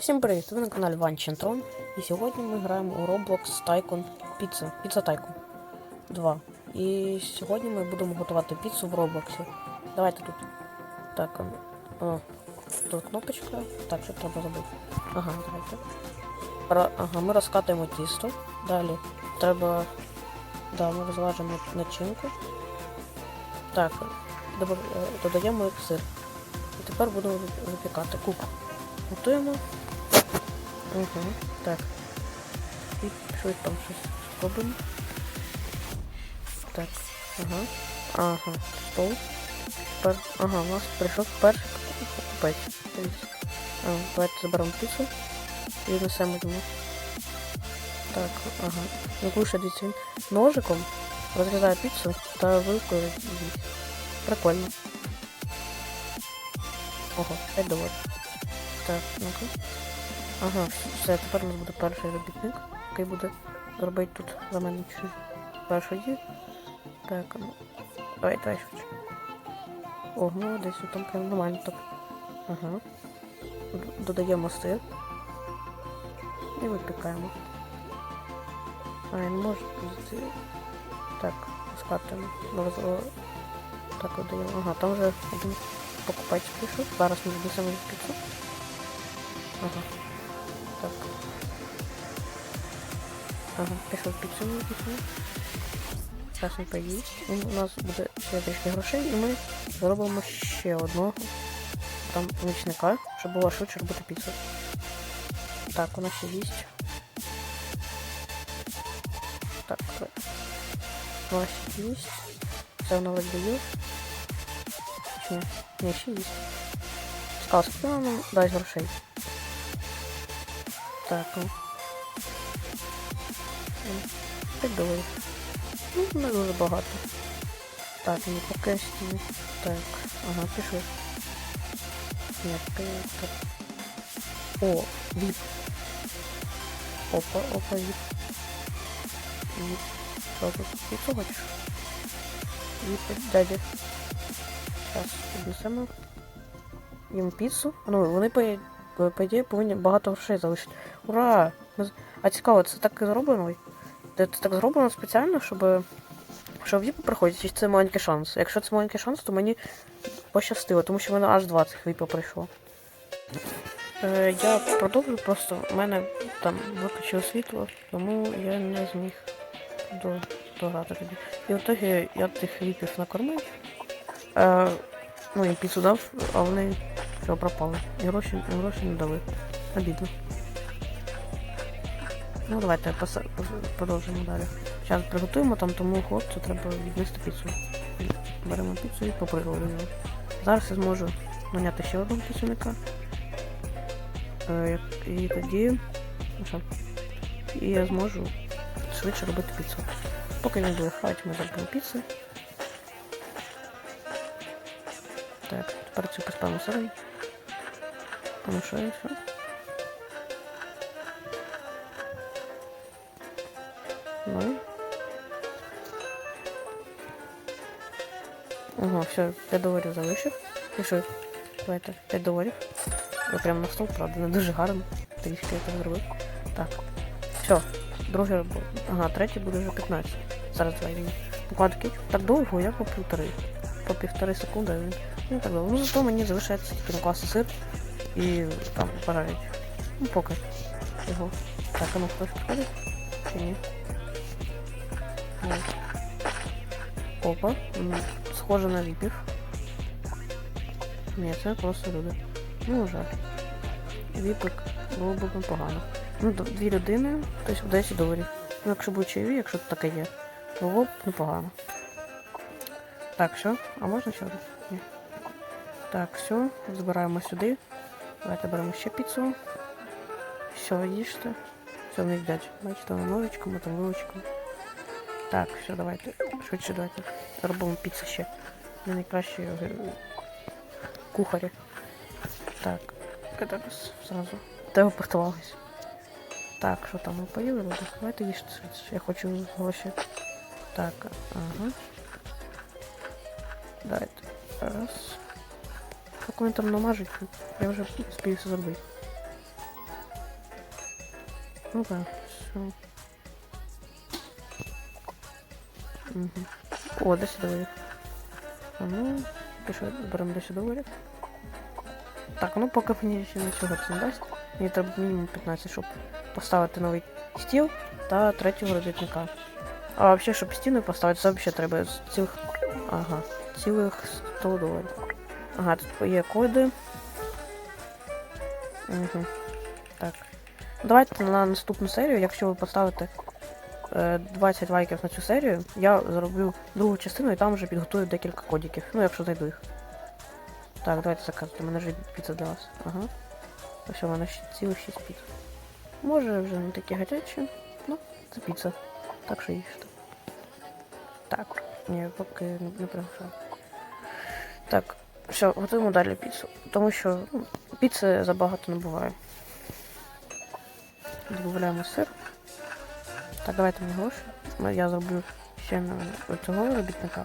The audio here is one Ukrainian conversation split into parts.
Всім привіт! Ви на каналі Ван Чентрон. І сьогодні ми граємо у Roblox Tycoon Pizza. Pizza Tycoon 2. І сьогодні ми будемо готувати піцу в Роблоксі. Давайте тут. Так, а, тут кнопочка. Так, що треба забути. Ага, давайте. Ра- ага, ми розкатуємо тісто. Далі треба. Да, ми розважимо начинку. Так, е, додаємо сир. І тепер будемо випікати куб. Готуємо. Угу, так. І щось там щось спробуємо. Так, ага. Ага, стол. Тепер, ага, у нас прийшов перший покупець. Давайте заберемо піцу і несемо йому. Так, ага. Ну, кушай, він ножиком розрізає піцу та вилкою їсть. Прикольно. Ого, 5 доларів. Так, ну-ка. Ага, все, тепер у нас буде перший робітник, який буде робити тут за мене чуть першу. Так, ну. Давай, давай швидше. О, ну десь там прям нормально так. Ага. Додаємо сир. І випікаємо. А, не можу. з- Так, скатуємо. Так, додаємо. Ага, там вже один покупець прийшов. Зараз ми внесемо піцу. Ага. Так. Ага, пішов піцу піцу. Зараз він поїсть. У нас буде ще трішки грошей, і ми зробимо ще одного там помічника, щоб було швидше робити піцу. Так, у нас ще їсть. Так, у нас ще їсть. Це вона видає. Чи ні? Ще їсть. Вона нам дасть грошей? Так. М, 5. Ну, не дуже багато. Так, ну поки стіни. Так, ага, пішли. Ні, ти так. О, віп. Опа, опа, віп. Віп. Що тут? Піцу хочеш? Віп, дядя. Зараз піднесемо. Їм піцу. Ну, вони по, по, по ідеї повинні багато грошей залишити. Ура! А цікаво, це так і зроблено? Це так зроблено спеціально, щоб. Щоб віпи приходять, чи це маленький шанс. Якщо це маленький шанс, то мені пощастило, тому що в мене аж 20 віпів прийшло. Е, я продовжу, просто в мене там виключило світло, тому я не зміг до, дограти тоді. І в итогі я тих віпів накормив. Е, ну і піцу дав, а вони все пропали. І гроші, і гроші не дали. Обідно. Ну давайте продовжимо далі. Зараз приготуємо там, тому хлопцю треба віднести піцу. Беремо піцу і попригали. Зараз я зможу наняти ще одного піцюника. Е, і тоді. Ну? І я зможу швидше робити піцу. Поки він буде хватить, ми зробимо піцу. Так, тепер цю поставимо сирий. Тому що і все. Ну. Ага, все, 5 доларів залишив. Пішов. Давайте, 5 доларів. Я прямо на стол, правда, не дуже гарно. Трішки я так зробив. Так. Все, другий робот. Ага, третій буде вже 15. Зараз давай він. Так довго, я по півтори. По півтори секунди він. Ну так довго. Ну зато мені залишається тільки накласти сир і там пожарить. Ну поки. Його. Так, а хтось підходить? Чи ні? Вот. Опа. М, Схоже на віпів. Ні, це просто люди. Ну, жаль. Віпик було б непогано. Ну, дві людини, тобто 10 доларів. Ну, якщо будуть чайові, якщо таке є, було б непогано. Так, все. А можна ще? Ні. Так, все, збираємо сюди. Давайте беремо ще піцу. Все, їжте. Все, не їдять. Бачите, на ножичками, там вилочками. Так, все, давайте. Швидше давайте. Робимо піцу ще. Ми найкращі е, кухарі. Так. Зараз зразу. Тебе портувалось. Так, що там ми поїли? Давайте їжте швидше. Я хочу гроші. Так, ага. Давайте. Раз. Як вони там намажуть, я вже спів все зробити. Ну так, все. Угу. О, 10 доларів. А ну, пішли, беремо 10 доларів. Так, ну поки мені ще нічого це не дасть. Мені мінімум 15, щоб поставити новий стіл та третього робітника. А взагалі, щоб стіни поставити, це взагалі треба цілих. Ага, цілих 100 доларів. Ага, тут є коди. Угу. Так. Давайте на наступну серію, якщо ви поставите е, 20 лайків на цю серію, я зроблю другу частину і там вже підготую декілька кодиків. Ну, якщо знайду їх. Так, давайте заказуйте. У мене вже піца для вас. Ага. Ось у мене цілих 6 піц. Може вже не такі гарячі, ну, це піца. Так що їжте. Так, ні, поки не приглашаю. Так, все, готуємо далі піцу. Тому що ну, піци забагато не буває. Додаємо сир. Так, давайте мені гроші. Я зроблю ще цього робітника.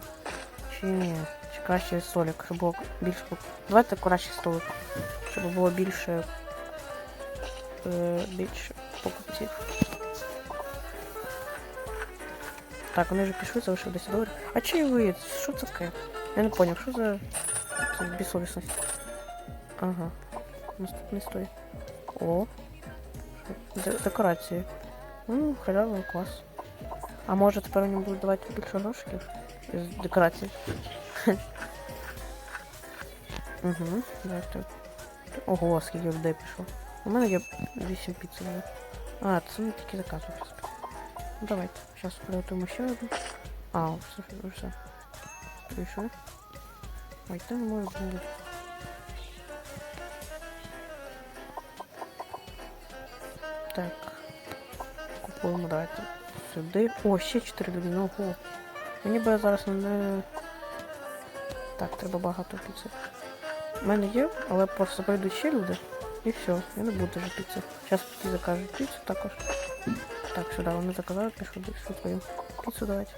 Чи ні? Чи краще столик, щоб було більше. Давайте краще столик. Щоб було більше. Е, більше покупців. Так, вони вже пішли, залишив 10 доларів. А чи ви? Що це таке? Я не поняв, що за це безсовісність? Ага. Наступний стой. О. Декорації. Ну, халява, клас. А може тепер вони будуть давати більше грошиків із декорацій? Угу, давайте. Ого, скільки людей пішло. У мене є 8 піців. А, це не тільки заказують. Ну, давайте. Зараз приготуємо ще одну. А, все, все. Прийшли. Ой, це не може бути. Так. Купуємо, давайте. Сюди. О, ще 4 людини. Ого. Мені би зараз не. Так, треба багато піци. У мене є, але просто прийдуть ще люди. І все, я не буду вже піци. Зараз ті закажуть піцу також. Так, сюди вони заказали, пішли твою піцу давайте.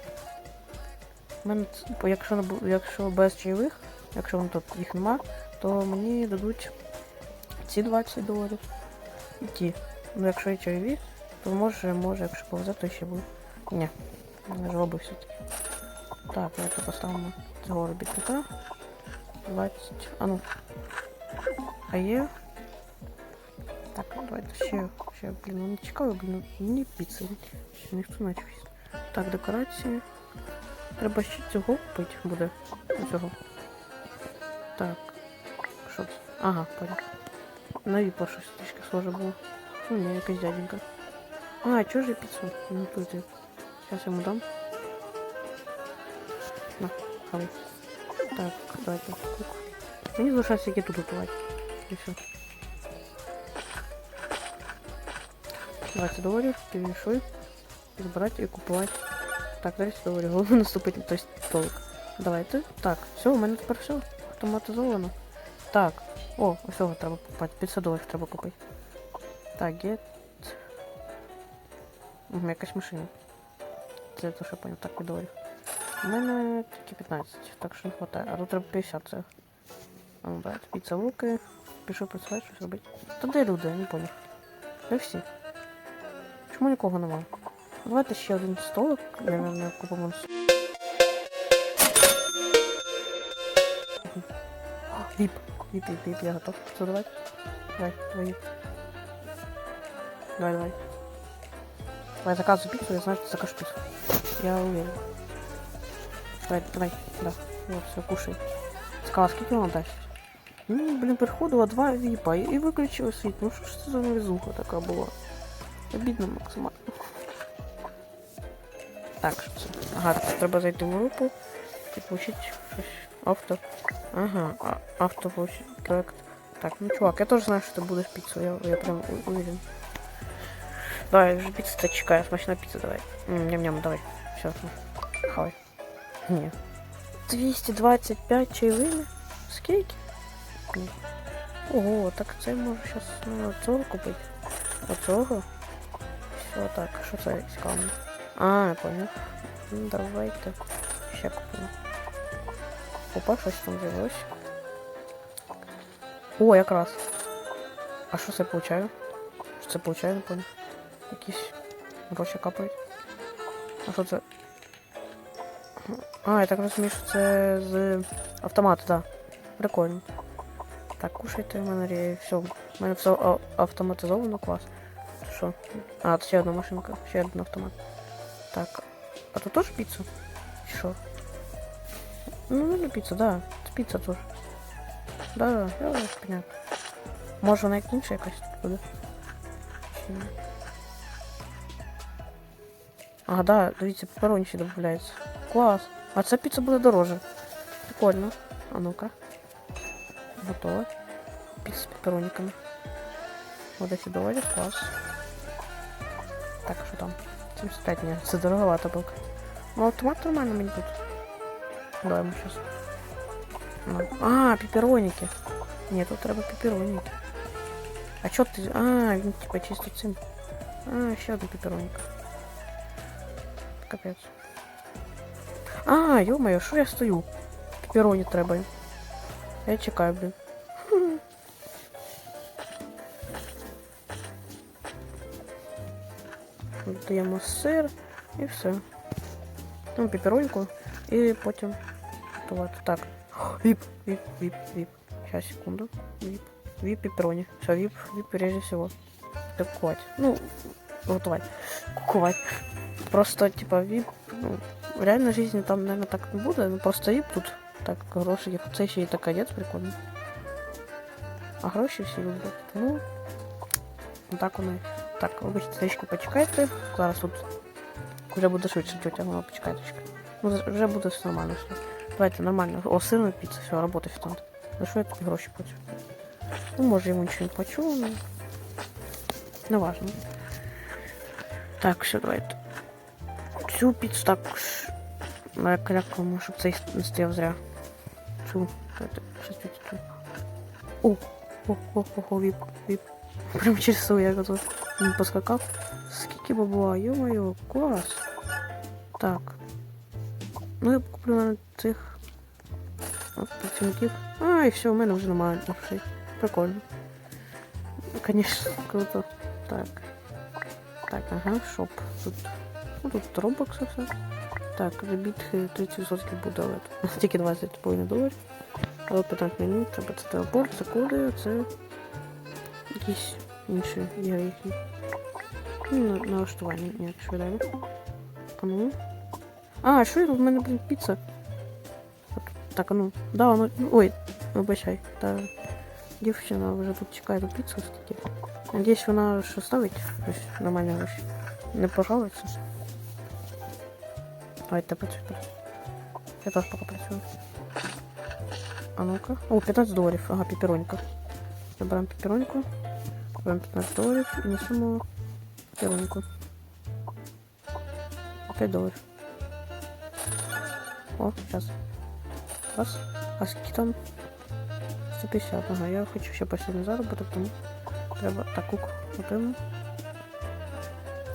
У мене, якщо, якщо без чайових, якщо вон тут їх нема, то мені дадуть ці 20 доларів і ті. Ну якщо є чайові, то може, може, якщо повезе, то ще буде. Ні, не жлоби все-таки. Так, давайте поставимо цього робітника. 20. А ну. А є. Так, ну, давайте ще, ще, блін, ну не цікаво, блін, мені піци. Ще ніхто наче. Так, декорації. Треба ще цього купити буде. Цього. Так. Що це? Ага, понял. На віпа щось трішки схоже було. Ну ні, якась дяденька. А, чого ж я піцу? Не тут. Зараз йому дам. На, хавай. Так, давайте кук. Мені залишається які тут готувати. І все. 20 доларів, пішли. Збирати і купувати. Так, 10 доларів. Головне наступити на той столик. Давайте. Так, все, у мене тепер все. Автоматизовано. Так. О, усього треба купувати. 500 доларів треба купити. Так, get. Угу, якась машина. Це то, що я поняв. Так, 5 доларів. У мене тільки 15, так що не хватає. А тут треба 50 це. А ну давайте. Піца луки. Пішов працювати, щось робити. Та де люди, я не поняв. Де всі? Чому нікого немає? Давайте ще один столик, наверное, купимо. Віп, віп, віп, віп, я готов. Что, давай? Давай, твої. Давай, давай. Давай, заказывай пиццу, я знаю, что ты пиццу. Я уверен. Давай, давай, да. Вот, все, кушай. Сказала, скільки вона дасть? Ну, блін, приходило два віпа і, і виключили світ. Ну що ж за невезуха така була? Обідно максимально. Так, що? Ага, треба зайти в групу і получить щось. Авто. Ага, а, авто получить проект. Так, ну чувак, я тоже знаю, что ты будешь пиццу, я, я прям у- уверен. Давай, уже пицца-то чекаю, смачная пицца давай. М, Ням-ням, давай. Все, хавай. Ні. 225 чаевыми? Скільки? М. Ого, так це можу зараз ну, цього купити. Оцього? Все так, що це цікаво? А, я понял. Ну, давайте ще купимо. Опа, щось там з'явилось. О, якраз. А що це получаю? Що це получаю, не понял. Якісь гроші капають. А що це? А, я так розумію, що це з. Да. Прикольно. Так, кушайте, в мене все. У все автоматизовано, клас. Це Що? А, це ще одна машинка, ще один автомат. Так. А тут піца? Чи Що? Ну, ну, піца, да. Це піца теж. Да, да, да, да, понятно. Може вона як інша якась буде? А, да, дивіться, пеппероні ще додається. Клас. А ця піца буде дороже. Прикольно. А ну-ка. Готово. Піца з пепперониками. Вот 10 доларів, клас. Так, що там? 75 ні, це дороговато булка. Ну, автомат нормально мені тут. Давай ми щас. Ну. А, пеппероники. Ні, тут треба пеппероники. А чо ти. А, він типа чисто цим. А, ще один пеппероник. Капець. А, ё-моё, що я стою? Пеппероні треба. Я чекаю, блін. Додаємо сир і все. Ну, пеппероньку і потім готувати. Так. Віп, віп, віп, віп. Сейчас, секунду. Віп. Віп пеппероні. Все, віп, віп прежде всего. Кукувати. Ну, готувати. Кукувати. Просто, типа, віп, ну, в реальной жизни там, наверное, так не буде. Ну, просто віп тут так гроші. Це ще і так одет прикольно. А гроші всі люблять. Ну, так воно. і- Так, вибачте, трішки почекайте. Зараз тут вже буде швидше тетя, ну почекайте. трішки. Ну, вже буде все нормально. Все. Давайте нормально. О, сирна піца, все, робота офіціант. За що я тобі гроші плачу? Ну, може йому нічого не плачу, ну. Не важно. Так, все, давайте. Цю піцу так крякому, щоб цей не стояв зря. Цю. Давайте, щось цю. О, о, о, о, о, віп, віп. Прям через свою я готов. Він поскакав. Скільки бабла, ё-моё, клас. Так. Ну я куплю на цих от, працівників. А, і все, у мене вже немає грошей. Прикольно. Конечно, круто. Так. Так, ага, шоп. Тут. Ну тут робокси все. Так, ребіт 30% буде, але тільки 20,5 доларів. Але 15 меню, треба це телепорт, це коди, це якісь інші ігри. Ну, на- налаштування, швиденько. А ну. А, що це? У мене, блін, піца. От, Так, а ну. Да, воно. ну, Ой, вибачай. Та дівчина вже тут чекає до піцу скільки. Надіюсь, вона що ставить щось нормальне гроші. Не пожалується. Давайте працюй, працюй. Я теж поки працюю. А ну-ка. О, 15 доларів. Ага, пепперонька. Забираємо пеппероньку. Беремо 15 доларів і несемо пеппероньку. 5 доларів. О, сейчас. Раз. А скільки там? 150. Ага, я хочу ще посильний заробіток, тому треба так кук отриму.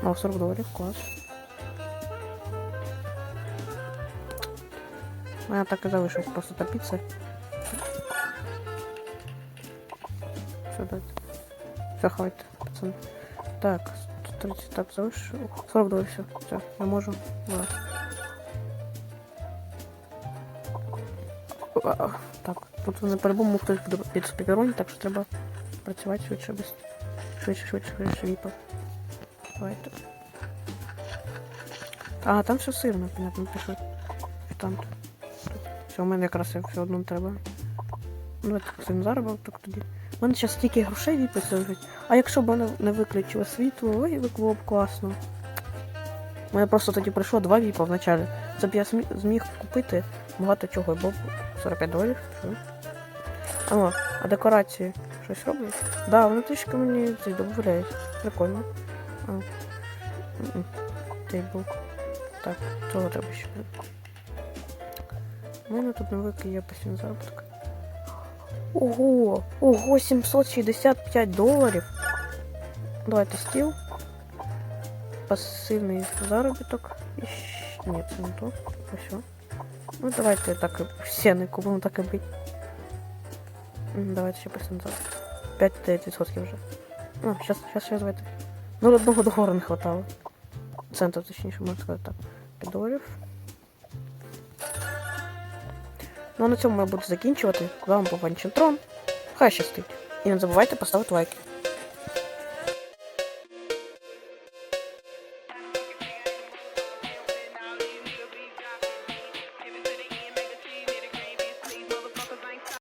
О, 40 доларів, клас. У мене так і залишилось просто піца. Все, дайте. Все, хватит, пацан. Так, 130, так, залиш. 40 доларів, все, все, я можу. Да. А, Так, тут на по-любому хтось буде під пепероні, так що треба працювати швидше, швидше, швидше, швидше, віпа. Давайте. А, там все сирно, понятно, пишуть. Там. Все, у мене якраз все одно треба. Ну, так цим заробіток тоді. У мене зараз стільки грошей віпиться лежить. А якщо б вона не виключила світло, ой, було б класно. У мене просто тоді прийшло два віпа вначалі. Це б я зміг купити багато чого, бо 45 доларів. О, а декорації щось роблять? Да, вони трішки мені додають. Прикольно. А. М-м. Тейбл. Так, цього треба ще. У мене тут невеликий є постійний заробіток. Ого! Ого, 765 доларів. Давайте стіл. Пасивний заробіток. І Ні, це не то. Ось. Ну давайте так і всі не купимо так і бить. М, Давайте ще пасивний заробіток. 5-9% вже. Ну, сейчас, сейчас, сейчас давайте. Ну, одного договору не хватало. Центр, точніше, можна сказати так. Підорів. Ну а на цьому я буду закінчувати. З вами був Ванчентрон. Хай щастить. І не забувайте поставити лайки.